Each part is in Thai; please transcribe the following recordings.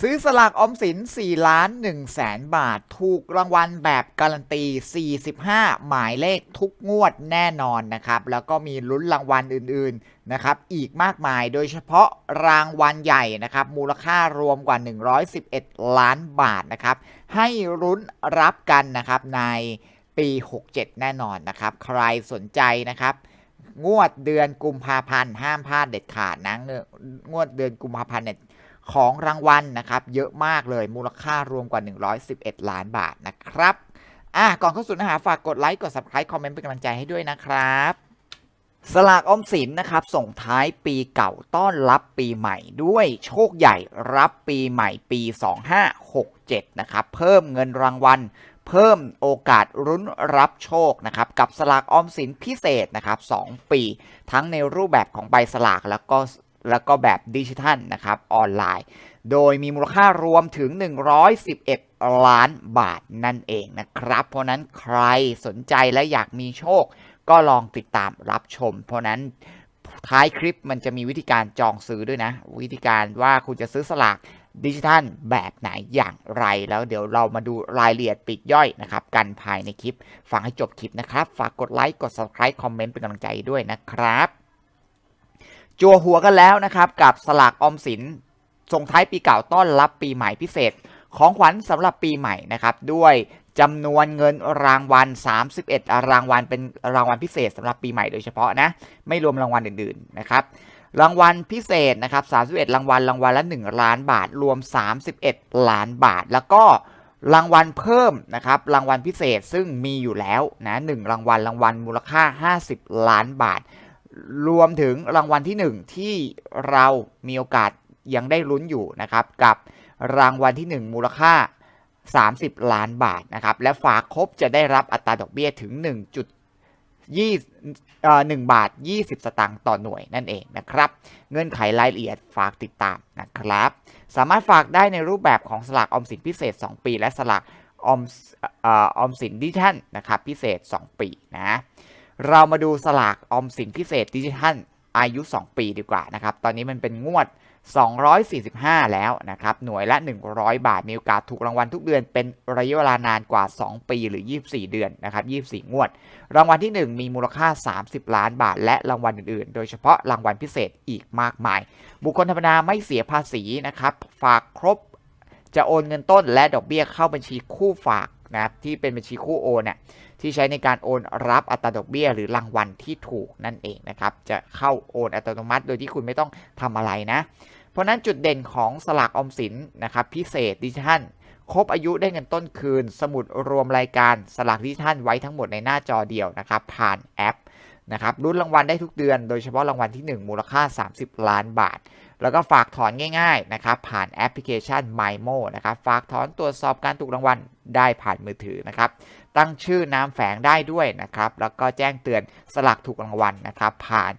ซื้อสลากออมสิน 4 ล้าน1แสนบาท ถูกรางวัลแบบการันตี 45 หมายเลขทุกงวดแน่นอนนะครับ แล้วก็มีลุ้นรางวัลอื่นๆนะครับอีกมากมายโดยเฉพาะรางวัลใหญ่นะครับมูลค่ารวมกว่า 111 ล้านบาทนะครับให้ลุ้นรับกันนะครับในปี 67 แน่นอนนะครับ ใครสนใจนะครับงวดเดือนกุมภาพันธ์ห้ามพลาดเด็ดขาดนะงวดเดือนกุมภาพันธ์เนี่ย ของรางวัลนะครับ เยอะมากเลยมูลค่ารวมกว่า 111 ล้านบาทนะครับอะก่อนเข้าสู่เนื้อหาฝากกดไลค์กด subscribe คอมเมนต์เป็นกำลังใจให้ด้วยนะครับสลากออมสินนะครับส่งท้ายปีเก่าต้อนรับปีใหม่ด้วยโชคใหญ่รับปีใหม่ปี 2567 นะครับ เพิ่มเงินรางวัล เพิ่มโอกาสรุ้นรับโชคนะครับกับสลากออมสินพิเศษนะครับ 2 ปี ทั้งในรูปแบบของใบสลากแล้วก็ แล้วก็แบบดิจิทัลนะครับออนไลน์ โดยมีมูลค่ารวมถึง 111 ล้านบาทนั่นเองนะครับ เพราะนั้นใครสนใจและอยากมีโชค ก็ลองติดตามรับชม เพราะนั้นท้ายคลิปมันจะมีวิธีการจองซื้อด้วยนะ วิธีการว่าคุณจะซื้อสลากดิจิทัลแบบไหนอย่างไรแล้วเดี๋ยวเรามาดูรายละเอียดปีกย่อยนะครับ กันภายในคลิป ฟังให้จบคลิปนะครับ ฝากกดไลค์กด subscribe คอมเมนต์เป็นกำลังใจด้วยนะครับ จัวหัวกันแล้วนะครับกับสลากออมสินส่งท้ายปีเก่าต้อนรับปีใหม่พิเศษ ของขวัญสำหรับปีใหม่นะครับด้วยจำนวนเงินรางวัล 31 รางวัลเป็นรางวัลพิเศษสำหรับปีใหม่โดยเฉพาะนะไม่รวมรางวัลอื่นๆนะครับรางวัลพิเศษนะครับ31 รางวัลรางวัลละ 1 ล้านบาทรวม 31 ล้านบาท แล้วก็รางวัลเพิ่มนะครับรางวัลพิเศษซึ่งมีอยู่แล้วนะหรางวัลรางวัลมูลค่า 50 ล้านบาท รวมถึงรางวัลที่ 1 ที่เรามีโอกาสยังได้ลุ้นอยู่นะครับ กับรางวัลที่ 1 มูลค่า 30 ล้านบาทนะครับ และฝากครบจะได้รับอัตราดอกเบี้ยถึง1.20เอ่อ1บาท 20 สตางค์ต่อหน่วยนั่นเองนะครับ เงื่อนไขรายละเอียดฝากติดตามนะครับ สามารถฝากได้ในรูปแบบของสลากออมสินพิเศษ 2 ปี และสลากออมออมสินดิจิทัลนะครับ พิเศษ 2 ปีนะ เรามาดูสลากออมสินพิเศษดิจิทัลอายุ 2 ปีดีกว่านะครับ ตอนนี้มันเป็นงวด 245 แล้วนะครับ หน่วยละ 100 บาท มีโอกาสถูกรางวัลทุกเดือน เป็นระยะเวลานานกว่า 2 ปีหรือ 24 เดือนนะครับ 24 งวด รางวัลที่ 1 มีมูลค่า 30 ล้านบาท และรางวัลอื่น ๆ โดยเฉพาะรางวัลพิเศษอีกมากมาย บุคคลธรรมดาไม่เสียภาษีนะครับ ฝากครบจะโอนเงินต้นและดอกเบี้ยเข้าบัญชีคู่ฝาก นะครับที่เป็นบัญชีคู่โอนเนี่ยที่ใช้ในการโอนรับอัตราดอกเบี้ย หรือรางวัลที่ถูกนั่นเองนะครับ จะเข้าโอนอัตโนมัติ โดยที่คุณไม่ต้องทำอะไรนะ เพราะนั้นจุดเด่นของสลากออมสินนะครับพิเศษดิจิทัลครบอายุได้เงินต้นคืน สมุดรวมรายการสลากดิจิทัลไว้ทั้งหมดในหน้าจอเดียวนะครับ ผ่านแอปนะครับรุ่นรางวัลได้ทุกเดือน โดยเฉพาะรางวัลที่ 1 มูลค่า 30 ล้านบาท แล้วก็ฝากถอนง่ายๆนะครับผ่านแอปพลิเคชัน MyMo นะครับฝากถอนตรวจสอบการถูกรางวัล ได้ผ่านมือถือนะครับ ตั้งชื่อนามแฝงได้ด้วยนะครับ แล้วก็แจ้งเตือนสลากถูกรางวัลนะครับ ผ่าน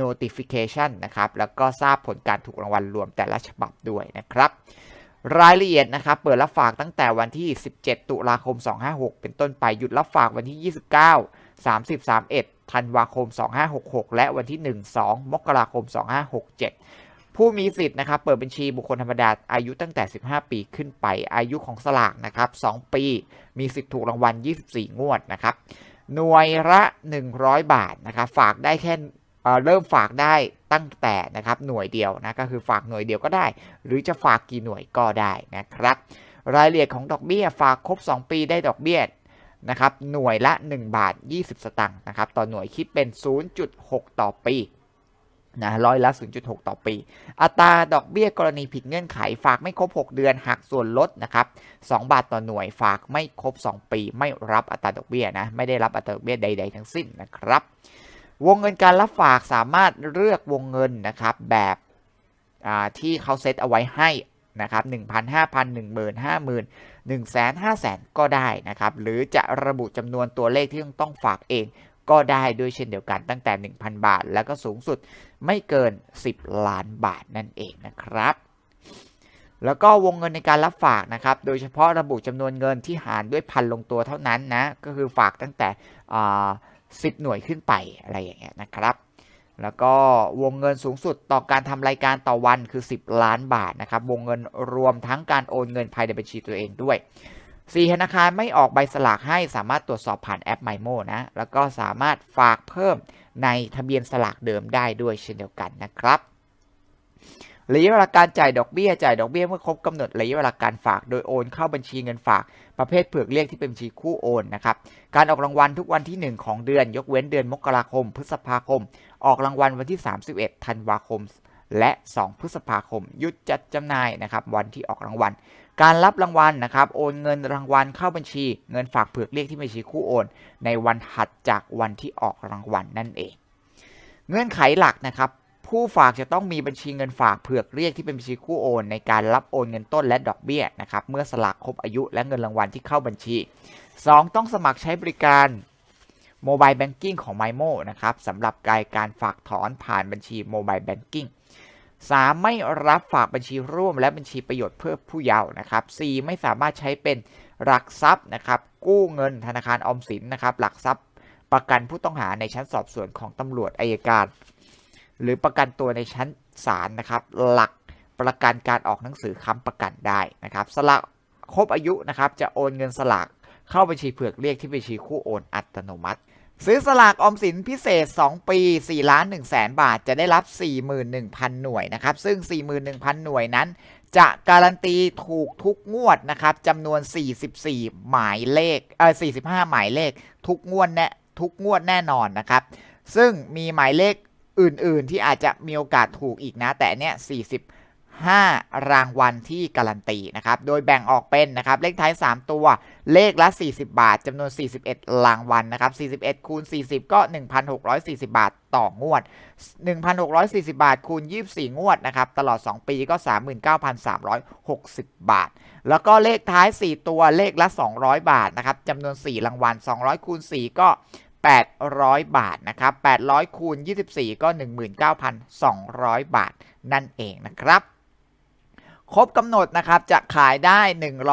notification นะครับ แล้วก็ทราบผลการถูกรางวัลรวมแต่ละฉบับด้วยนะครับรายละเอียดนะครับ เปิดรับฝากตั้งแต่วันที่ 17 ตุลาคม 256 เป็นต้นไป หยุดรับฝากวันที่ 29 30 31ธันวาคม 2566 และวันที่ 1 2 มกราคม 2567 ผู้มีสิทธิ์นะครับเปิดบัญชีบุคคลธรรมดาอายุตั้งแต่ 15 ปีขึ้นไปอายุของสลากนะครับ2ปี มีสิทธิ์ถูกรางวัล 24 งวดนะครับหน่วยละ 100 บาทนะครับฝากได้แค่เริ่มฝากได้ตั้งแต่นะครับหน่วยเดียวนะก็คือฝากหน่วยเดียวก็ได้ หรือจะฝากกี่หน่วยก็ได้นะครับ รายละเอียดของดอกเบี้ยฝากครบ 2 ปีได้ดอกเบี้ยนะครับหน่วยละ 1 บาท 20 สตางค์นะครับต่อหน่วยคิดเป็น 0.6 ต่อปี นะร้อยละ 0.6 ต่อปี อัตราดอกเบี้ยกรณีผิดเงื่อนไข ฝากไม่ครบ 6 เดือนหักส่วนลดนะครับ 2 บาทต่อหน่วย ฝากไม่ครบ 2 ปี ไม่รับอัตราดอกเบี้ยนะ ไม่ได้รับอัตราดอกเบี้ยใด ๆ ทั้งสิ้นนะครับ วงเงินการรับฝากสามารถเลือกวงเงินนะครับแบบที่เขาเซตเอาไว้ให้นะครับ1 5,000 1 5 0 0 0 1 5 0 0 0 0ก็ได้นะครับ หรือจะระบุจำนวนตัวเลขที่ต้องฝากเอง ก็ได้ด้วยเช่นเดียวกันตั้งแต่ 1,000 บาท แล้วก็สูงสุดไม่เกิน 10 ล้านบาทนั่นเองนะครับ แล้วก็วงเงินในการรับฝากนะครับ โดยเฉพาะระบุจำนวนเงินที่หารด้วยพันลงตัวเท่านั้นนะ ก็คือฝากตั้งแต่10หน่วยขึ้นไปอะไรอย่างเงี้ยนะครับ แล้วก็วงเงินสูงสุดต่อการทำรายการต่อวันคือ 10 ล้านบาทนะครับ วงเงินรวมทั้งการโอนเงินภายในบัญชีตัวเองด้วย 4ธนาคารไม่ออกใบสลากให้สามารถตรวจสอบผ่านแอป MyMo นะ แล้วก็สามารถฝากเพิ่มในทะเบียนสลากเดิมได้ด้วยเช่นเดียวกันนะครับระยะเวลาการจ่ายดอกเบี้ยจ่ายดอกเบี้ยเมื่อครบกำหนดระยะเวลาการฝากโดยโอนเข้าบัญชีเงินฝาก ประเภทเผือกเรียกที่เป็นบัญชีคู่โอนนะครับการออกรางวัลทุกวันที่ 1 ของเดือน ยกเว้นเดือนมกราคม พฤษภาคม ออกรางวัลวันที่ 31ธันวาคม และ 2 พฤษภาคมหยุดจัดจำหน่ายนะครับวันที่ออกรางวัล การรับรางวัลนะครับ โอนเงินรางวัลเข้าบัญชี เงินฝากเผือกเรียกที่บัญชีคู่โอน ในวันถัดจากวันที่ออกรางวัลนั่นเอง เงื่อนไขหลักนะครับผู้ฝากจะต้องมีบัญชีเงินฝากเผือกเรียกที่เป็นบัญชีคู่โอน ในการรับโอนเงินต้นและดอกเบี้ยนะครับเมื่อสลากครบอายุและเงินรางวัลที่เข้าบัญชี 2. ต้องสมัครใช้บริการโมบายแบงกิ้งของ MyMo นะครับสำหรับการการฝากถอนผ่านบัญชีโมบายแบงกิ้ง 3. ไม่รับฝากบัญชีร่วมและบัญชีประโยชน์เพื่อผู้เยาว์นะครับ 4. ไม่สามารถใช้เป็นหลักทรัพย์นะครับ กู้เงินธนาคารออมสินนะครับ หลักทรัพย์ประกันผู้ต้องหาในชั้นสอบสวนของตำรวจอายการ หรือประกันตัวในชั้นศาลนะครับ หลักประกันการออกหนังสือค้ำประกันได้นะครับ สลากครบอายุนะครับ จะโอนเงินสลากเข้าบัญชีเผือกเรียกที่บัญชีคู่โอนอัตโนมัติ ซื้อสลากออมสินพิเศษ 2 ปี4ล้าน1แสนบาทจะได้รับ 41,000 หน่วยนะครับ ซึ่ง 41,000 หน่วยนั้น จะการันตีถูกทุกงวดนะครับจำนวน 44 หมายเลขเออ45 หมายเลขทุกงวดแน่ทุกงวดแน่นอนนะครับ ซึ่งมีหมายเลขอื่นๆ ที่อาจจะมีโอกาสถูกอีกนะ แต่เนี้ย40 5 รางวัลที่การันตีนะครับ โดยแบ่งออกเป็นนะครับเลขท้าย 3 ตัว เลขละ 40 บาทจำนวน 41 รางวัลนะครับ 41 คูณ 40 ก็ 1,640 บาทต่องวด 1,640 บาทคูณ 24 งวดนะครับ ตลอด 2 ปีก็ 39,360 บาท แล้วก็เลขท้าย 4 ตัวเลขละ 200 บาทนะครับจำนวน 4 รางวัล 200 คูณ 4 ก็800 บาทนะครับ800คูณ24 ก็ 19,200 บาทนั่นเองนะครับ ครบกำหนดนะครับจะขายได้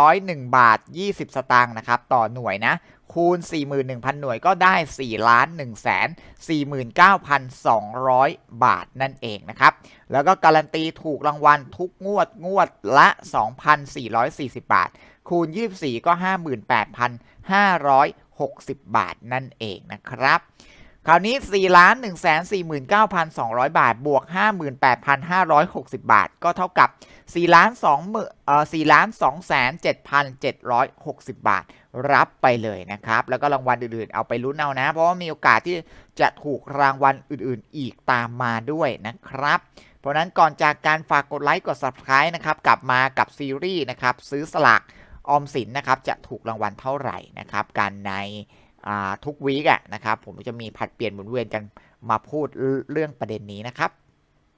101 บาท 20 สตางค์นะครับต่อหน่วยนะคูณ 41,000 หน่วยก็ได้ 4 ล้าน1แสน49,200 บาทนั่นเองนะครับ แล้วก็การันตีถูกรางวัลทุกงวดงวดละ 2,440 บาท คูณ 24 ก็ 58,560 บาทนั่นเองนะครับ คราวนี้4ล้าน1 4 9 2 0 0 บาท บวก 58,560 บาท ก็เท่ากับ4ล้าน2หมื่นเอ่อ4ล้าน2แสน7,760 บาท รับไปเลยนะครับ แล้วก็รางวัลอื่นๆ เอาไปลุ้นเอานะ เพราะว่ามีโอกาสที่จะถูกรางวัลอื่นๆ อีกตามมาด้วยนะครับ เพราะนั้นก่อนจากการฝากกดไลค์กด Subscribe นะครับ กลับมากับซีรีส์นะครับ ซื้อสลากออมสินนะครับ จะถูกรางวัลเท่าไหร่นะครับการใน ทุกวีคอะนะครับผมจะมีผัดเปลี่ยนหมุนเวียนกันมาพูดเรื่องประเด็นนี้นะครับ